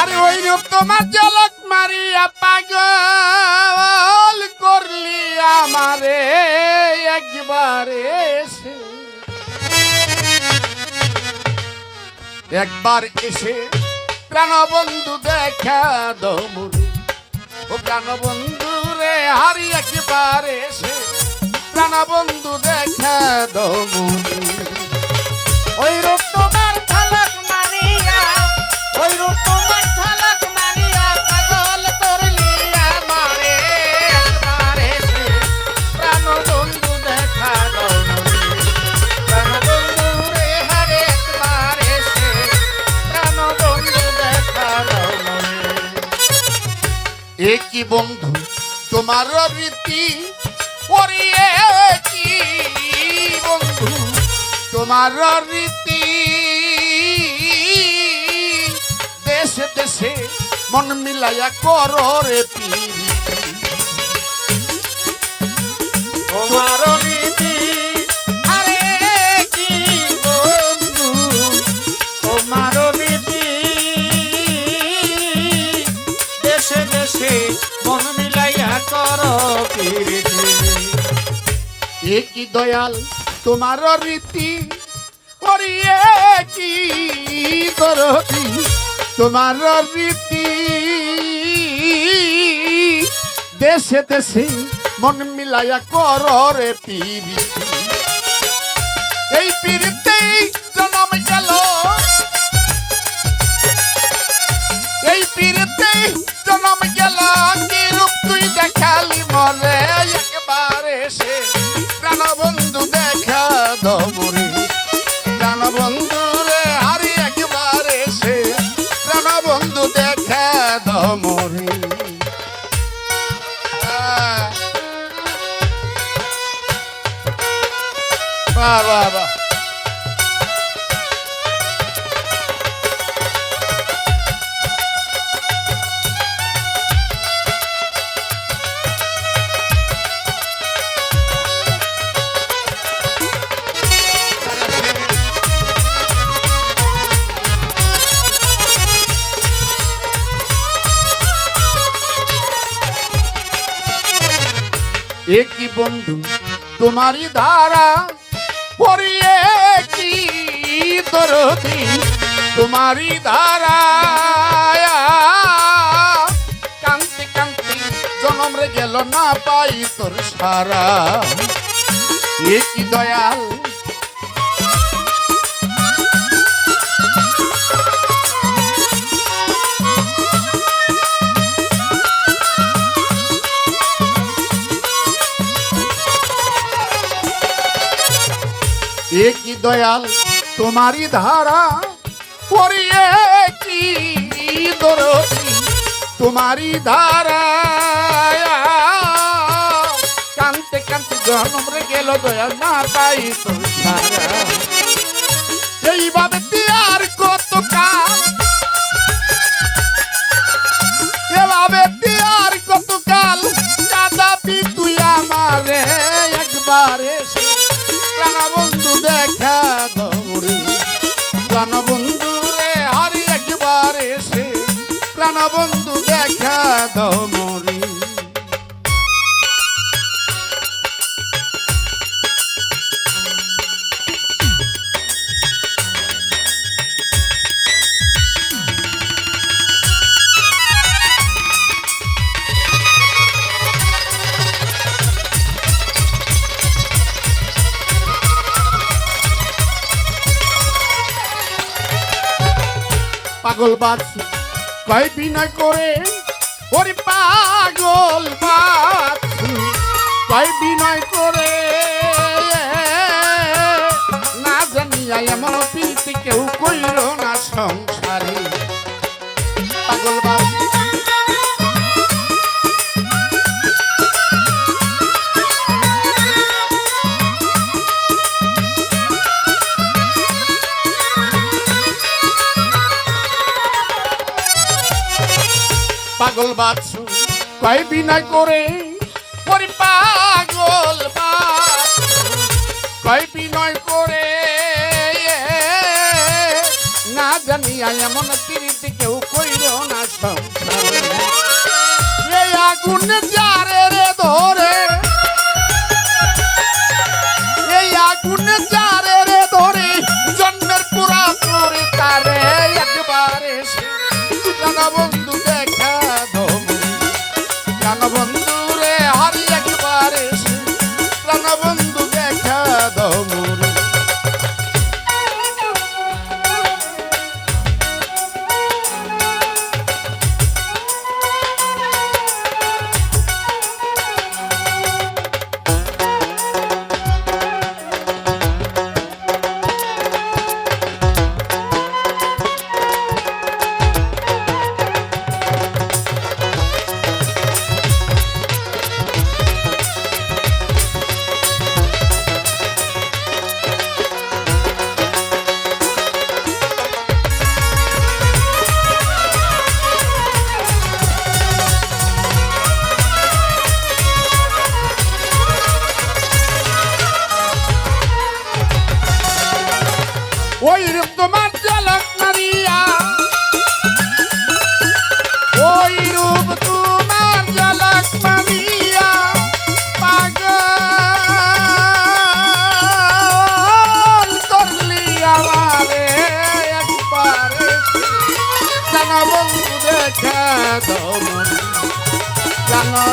আরে ওই রূপ তোমার জলক মারিয়া পাগল করলি আমারে একবারে একবার এসে প্রাণবন্ধু দেখা দমুরে ও প্রাণবন্ধু রে হারি একবার এসে প্রাণবন্ধু দেখা দমুরে একই বন্ধু, তোমার রীতি পরিয়ে কি বন্ধু, তোমার রীতি দেশে দেশে মন মিলাইয়া করো রে পিরি। করো প্রীতি একই দয়াল তোমার রীতি? করিয়ে কি দরদি তোমার রীতি? দেশে দেশে মন মিলাইয়া কর রে পিরি এই পিরিতেই জনম গেল। দমরে প্রাণবন্ধু রে একবারে সে। প্রাণবন্ধু দেখা দমরে বাহ বাহ। একই বন্ধু? তোমারই ধারা পড়িয়ে কি দরদি? তোমারই ধারা কান্তি কান্তি, জনম রে গেল না পাই তোর সারা। একই দয়াল একই দয়াল? তোমারই ধারা পড়িয়ে কি দরদি? তোমারই ধারা, কান্তে কান্তে জনম গেল দয়াল, না পাই এইভাবে তিয়ার কত কাল? এভাবে তিয়ার কত কাল? কাদাবি তুই আমারে একবার এসে প্রাণবন্ধু দেখা দৌড়ে প্রাণবন্ধু রে হারি একবার এসে প্রাণবন্ধু দেখা দৌড়ে পাগল বাস কয় বিনা করে ওরে পাগল বাস কয় বিনয় করে পাগল বাছু কয় বিনয় করে? পরি পাগল বাছু কয় বিনয় করে? না জানি এমন কীর্তি কেউ কইল না সংসার। আগুন যারে রে ধরে, এই রে পুরা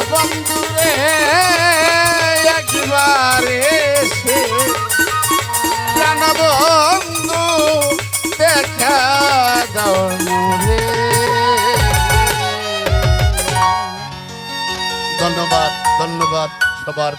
জানা বন্ধু রে একবার এসে মনে ধন্যবাদ ধন্যবাদ সবার।